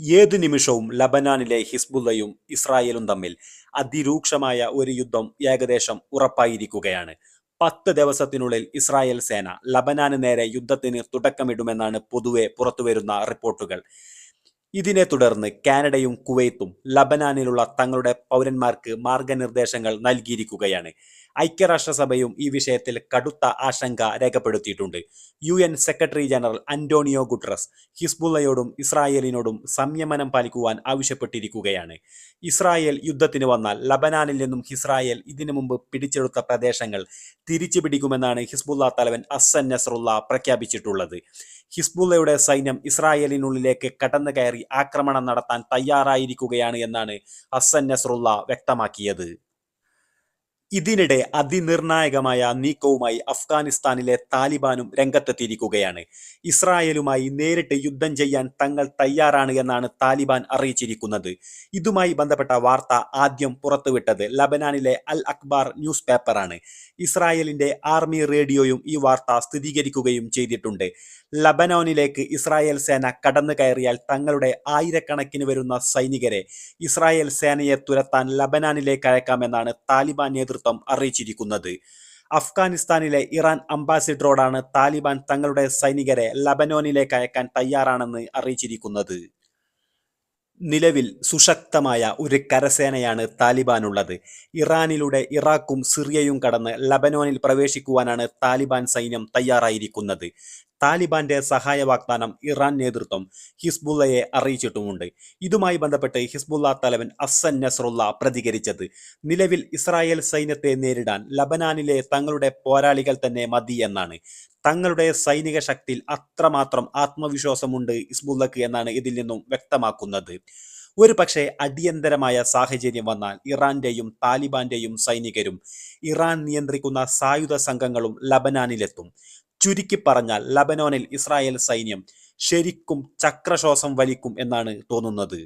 ഏതു നിമിഷവും ലബനാനിലെ ഹിസ്ബുള്ളയും ഇസ്രായേലും തമ്മിൽ അതിരൂക്ഷമായ ഒരു യുദ്ധം ഏകദേശം ഉറപ്പായിരിക്കുകയാണ്. പത്ത് ദിവസത്തിനുള്ളിൽ ഇസ്രായേൽ സേന ലബനാന് നേരെ യുദ്ധത്തിന് തുടക്കമിടുമെന്നാണ് പൊതുവെ പുറത്തുവരുന്ന റിപ്പോർട്ടുകൾ. ഇതിനെ തുടർന്ന് കാനഡയും കുവൈത്തും ലബനാനിലുള്ള തങ്ങളുടെ പൗരന്മാർക്ക് മാർഗനിർദ്ദേശങ്ങൾ നൽകിയിരിക്കുകയാണ്. ഐക്യരാഷ്ട്രസഭയും ഈ വിഷയത്തിൽ കടുത്ത ആശങ്ക രേഖപ്പെടുത്തിയിട്ടുണ്ട്. U N secretary general Antonio Guterres ഹിസ്ബുള്ളയോടും ഇസ്രായേലിനോടും സംയമനം പാലിക്കുവാൻ ആവശ്യപ്പെട്ടിരിക്കുകയാണ്. ഇസ്രായേൽ യുദ്ധത്തിന് വന്നാൽ ലബനാനിൽ നിന്നും ഇസ്രായേൽ ഇതിനു മുമ്പ് പിടിച്ചെടുത്ത പ്രദേശങ്ങൾ തിരിച്ചു പിടിക്കുമെന്നാണ് ഹിസ്ബുള്ള തലവൻ അസൻ നസറുള്ള പ്രഖ്യാപിച്ചിട്ടുള്ളത്. ഹിസ്ബുള്ളയുടെ സൈന്യം ഇസ്രായേലിനുള്ളിലേക്ക് കടന്നു കയറി ആക്രമണം നടത്താൻ തയ്യാറായിരിക്കുകയാണ് എന്നാണ് ഹസ്സൻ നസറുള്ള വ്യക്തമാക്കിയത്. ഇതിനിടെ അതിനിർണായകമായ നീക്കവുമായി അഫ്ഗാനിസ്ഥാനിലെ താലിബാനും രംഗത്തെത്തിയിരിക്കുകയാണ്. ഇസ്രായേലുമായി നേരിട്ട് യുദ്ധം ചെയ്യാൻ തങ്ങൾ തയ്യാറാണ് എന്നാണ് താലിബാൻ അറിയിച്ചിരിക്കുന്നത്. ഇതുമായി ബന്ധപ്പെട്ട വാർത്ത ആദ്യം പുറത്തുവിട്ടത് ലബനാനിലെ അൽ അക്ബാർ ന്യൂസ് പേപ്പറാണ്. ഇസ്രായേലിന്റെ ആർമി റേഡിയോയും ഈ വാർത്ത സ്ഥിരീകരിക്കുകയും ചെയ്തിട്ടുണ്ട്. ലബനോനിലേക്ക് ഇസ്രായേൽ സേന കടന്നു കയറിയാൽ തങ്ങളുടെ ആയിരക്കണക്കിന് വരുന്ന സൈനികരെ ഇസ്രായേൽ സേനയെ തുരത്താൻ ലബനാനിലേക്ക് അയക്കാമെന്നാണ് താലിബാൻ നേതൃത്വം അറിയിച്ചിരിക്കുന്നത്. അഫ്ഗാനിസ്ഥാനിലെ ഇറാൻ അംബാസിഡറോടാണ് താലിബാൻ തങ്ങളുടെ സൈനികരെ ലബനോനിലേക്ക് അയക്കാൻ തയ്യാറാണെന്ന് അറിയിച്ചിരിക്കുന്നത്. നിലവിൽ സുശക്തമായ ഒരു കരസേനയാണ് താലിബാനുള്ളത്. ഇറാനിലൂടെ ഇറാഖും സിറിയയും കടന്ന് ലബനോനിൽ പ്രവേശിക്കുവാനാണ് താലിബാൻ സൈന്യം തയ്യാറായിരിക്കുന്നത്. താലിബാന്റെ സഹായ വാഗ്ദാനം ഇറാൻ നേതൃത്വം ഹിസ്ബുള്ളയെ അറിയിച്ചിട്ടുമുണ്ട്. ഇതുമായി ബന്ധപ്പെട്ട് ഹിസ്ബുള്ള തലവൻ അസൻ നസറുള്ള പ്രതികരിച്ചത് നിലവിൽ ഇസ്രായേൽ സൈന്യത്തെ നേരിടാൻ ലബനാനിലെ തങ്ങളുടെ പോരാളികൾ തന്നെ മതി എന്നാണ്. തങ്ങളുടെ സൈനിക ശക്തിയിൽ അത്രമാത്രം ആത്മവിശ്വാസമുണ്ട് ഹിസ്ബുള്ളക്ക് എന്നാണ് ഇതിൽ നിന്നും വ്യക്തമാക്കുന്നത്. ഒരു പക്ഷേ അടിയന്തരമായ സാഹചര്യം വന്നാൽ ഇറാന്റെയും താലിബാന്റെയും സൈനികരും ഇറാൻ നിയന്ത്രിക്കുന്ന സായുധ സംഘങ്ങളും ലബനാനിലെത്തും. ചുരുക്കി പറഞ്ഞാൽ ലബനോനിൽ ഇസ്രായേൽ സൈന്യം ശരിക്കും ചക്രശ്വാസം വലിക്കും എന്നാണ് തോന്നുന്നത്.